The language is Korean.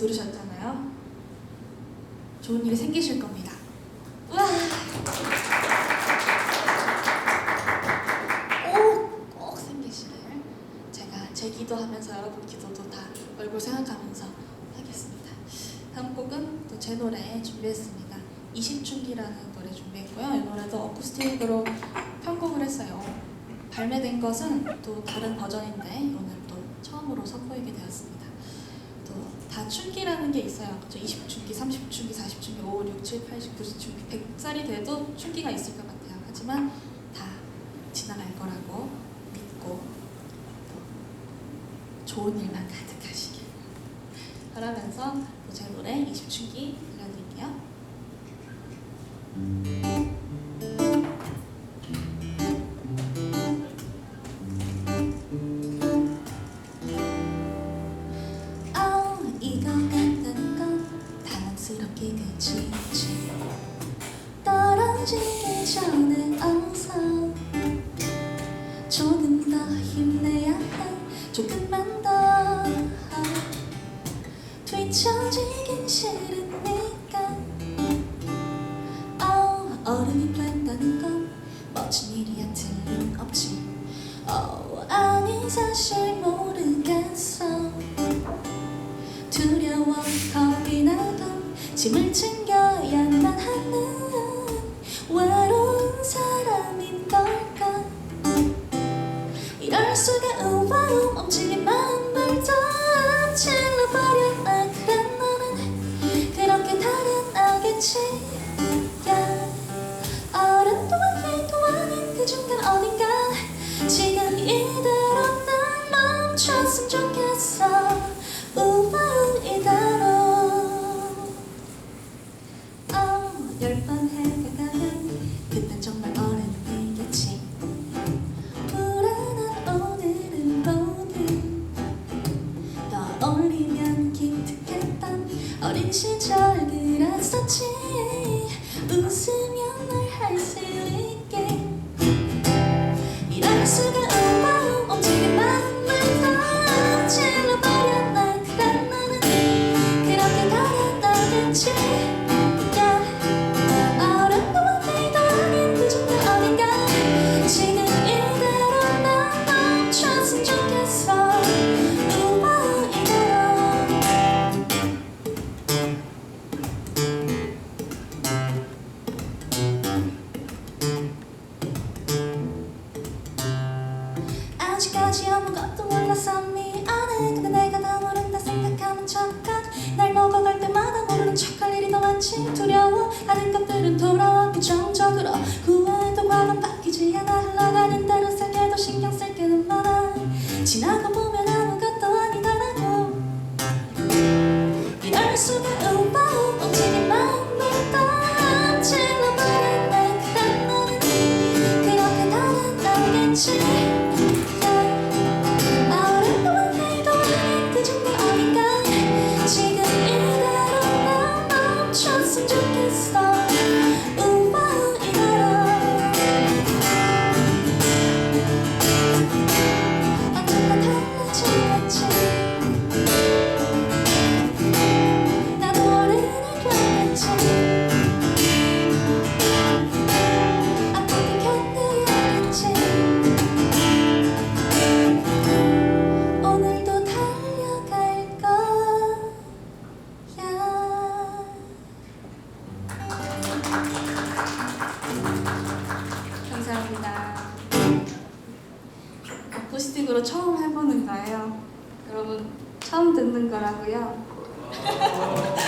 들으셨잖아요. 좋은 일이 생기실 겁니다. 우와! 꼭, 꼭 생기시길 제가 제 기도하면서 여러분 기도도 다 얼굴 생각하면서 하겠습니다. 다음 곡은 또 제 노래 준비했습니다. 20춘기라는 노래 준비했고요. 이 노래도 어쿠스틱으로 편곡을 했어요. 발매된 것은 또 다른 버전인데 오늘 또 처음으로 선보이게 되었습니다. 또 다춘기라는 게 있어요. 그죠? 20춘기, 30춘기, 40춘기, 5, 6, 7, 80, 90춘기, 100살이 돼도 춘기가 있을 것 같아요. 하지만 다 지나갈 거라고 믿고 또 좋은 일만 가득하시길 바라면서 또제 노래 20춘기 들려드릴게요. 떨어지기 전에 어서 조금 더 힘내야 해. 조금만 더 뒤처지긴 싫으니까 어, 얼음이 된다는 건 멋진 일이야 틀림없지 어, 아니 사실 모르겠어. 두려워 겁이 나도 짐을 챙겨야만 하는 이럴 수가 우와우 멈추기만 벌써 질러버려 아 그래 너는 그렇게 달아나겠지. 야 어른 또한 해도 아닌 그 중간 어딘가 지금 이대로 난 멈췄으면 좋겠어. 우와우 이대로. 어, 열번 해가 아직까지 아무것도 몰라서 미안해. 근데 내가 다 모른다 생각하는 척각 날 먹어갈 때마다 모르는 척할 일이 더 많지. 두려워. 하는 것들은 돌아와 부정적으로 후회도 과만 바뀌지 않아. 흘러가는 대로 생겨도 신경 쓸 게는 많아. 지나고 보면 아무것도 아니더라고. 이럴 수가 우바우 달아나겠지 어쿠스틱으로 처음 해보는 거예요. 여러분 처음 듣는 거라고요.